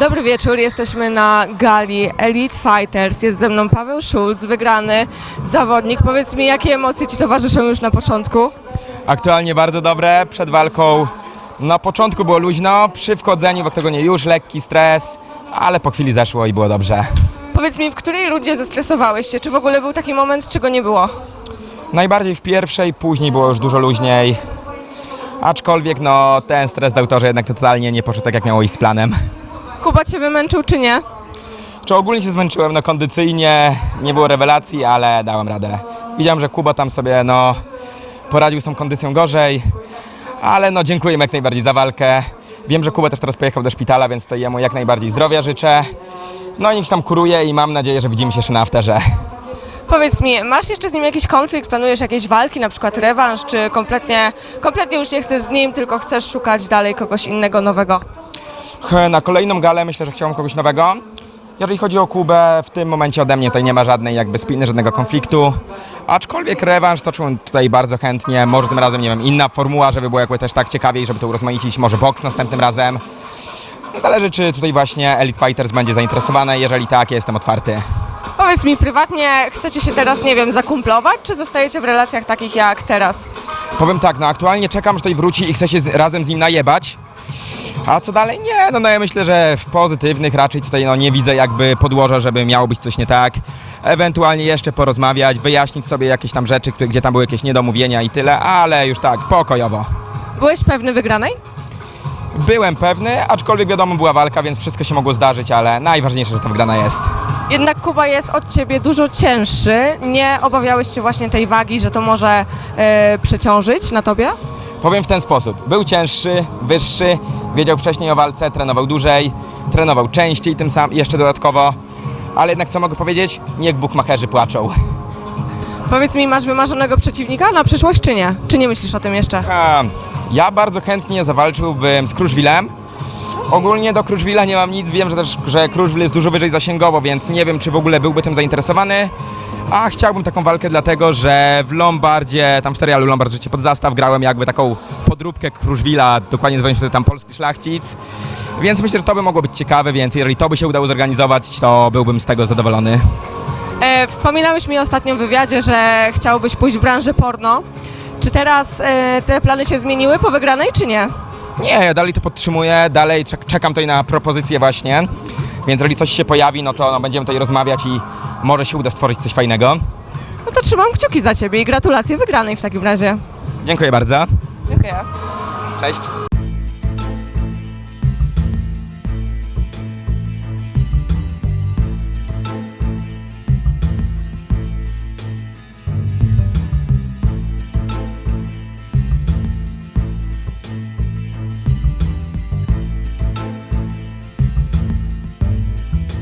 Dobry wieczór, jesteśmy na gali Elite Fighters. Jest ze mną Paweł Schulz, wygrany zawodnik. Powiedz mi, jakie emocje Ci towarzyszą już na początku? Aktualnie bardzo dobre. Przed walką na początku było luźno, przy wchodzeniu w oktagonie już lekki stres, ale po chwili zeszło i było dobrze. Powiedz mi, w której rundzie zestresowałeś się? Czy w ogóle był taki moment, czy go nie było? Najbardziej w pierwszej, później było już dużo luźniej. Aczkolwiek no ten stres dał to, że jednak to totalnie nie poszło tak jak miało iść z planem. Kuba Cię wymęczył, czy nie? Czy ogólnie się zmęczyłem, no kondycyjnie, nie było rewelacji, ale dałem radę. Widziałem, że Kuba tam sobie no poradził z tą kondycją gorzej, ale no dziękuję jak najbardziej za walkę. Wiem, że Kuba też teraz pojechał do szpitala, więc tutaj jemu jak najbardziej zdrowia życzę. No i niech się tam kuruje i mam nadzieję, że widzimy się jeszcze na afterze. Powiedz mi, masz jeszcze z nim jakiś konflikt? Planujesz jakieś walki, na przykład rewanż, czy kompletnie, kompletnie już nie chcesz z nim, tylko chcesz szukać dalej kogoś innego, nowego? Na kolejną galę myślę, że chciałbym kogoś nowego. Jeżeli chodzi o Kubę, w tym momencie ode mnie tutaj nie ma żadnej jakby spiny, żadnego konfliktu. Aczkolwiek rewanż toczyłbym tutaj bardzo chętnie. Może tym razem, nie wiem, inna formuła, żeby było jakby też tak ciekawiej, żeby to urozmaicić. Może boks następnym razem. Zależy, czy tutaj właśnie Elite Fighters będzie zainteresowane. Jeżeli tak, ja jestem otwarty. Powiedz mi, prywatnie chcecie się teraz, nie wiem, zakumplować, czy zostajecie w relacjach takich jak teraz? Powiem tak, no aktualnie czekam, że tutaj wróci i chcę się z, razem z nim najebać. A co dalej? Nie, no, no ja myślę, że w pozytywnych raczej tutaj no, nie widzę jakby podłoża, żeby miało być coś nie tak. Ewentualnie jeszcze porozmawiać, wyjaśnić sobie jakieś tam rzeczy, które, gdzie tam były jakieś niedomówienia i tyle, ale już tak, pokojowo. Byłeś pewny wygranej? Byłem pewny, aczkolwiek wiadomo była walka, więc wszystko się mogło zdarzyć, ale najważniejsze, że ta wygrana jest. Jednak Kuba jest od ciebie dużo cięższy. Nie obawiałeś się właśnie tej wagi, że to może e, przeciążyć na tobie? Powiem w ten sposób. Był cięższy, wyższy, wiedział wcześniej o walce, trenował dłużej, trenował częściej tym sam jeszcze dodatkowo. Ale jednak co mogę powiedzieć? Niech bukmacherzy płaczą. Powiedz mi, masz wymarzonego przeciwnika na przyszłość, czy nie? Czy nie myślisz o tym jeszcze? A, ja bardzo chętnie zawalczyłbym z Kruszwilem. Ogólnie do Kruszwila nie mam nic, wiem, że też, że Kruszwil jest dużo wyżej zasięgowo, więc nie wiem, czy w ogóle byłby tym zainteresowany. A chciałbym taką walkę dlatego, że w Lombardzie, tam w serialu Lombard Życie pod zastaw grałem jakby taką podróbkę Kruszwila, dokładnie się wtedy tam Polski Szlachcic. Więc myślę, że to by mogło być ciekawe, więc jeżeli to by się udało zorganizować, to byłbym z tego zadowolony. E, wspominałeś mi ostatnio w wywiadzie, że chciałbyś pójść w branżę porno. Czy teraz e, te plany się zmieniły po wygranej, czy nie? Nie, ja dalej to podtrzymuję, dalej czek- czekam tutaj na propozycję właśnie. Więc jeżeli coś się pojawi, no to no, będziemy tutaj rozmawiać i może się uda stworzyć coś fajnego. No to trzymam kciuki za ciebie i gratulacje wygranej w takim razie. Dziękuję bardzo. Dziękuję. Cześć.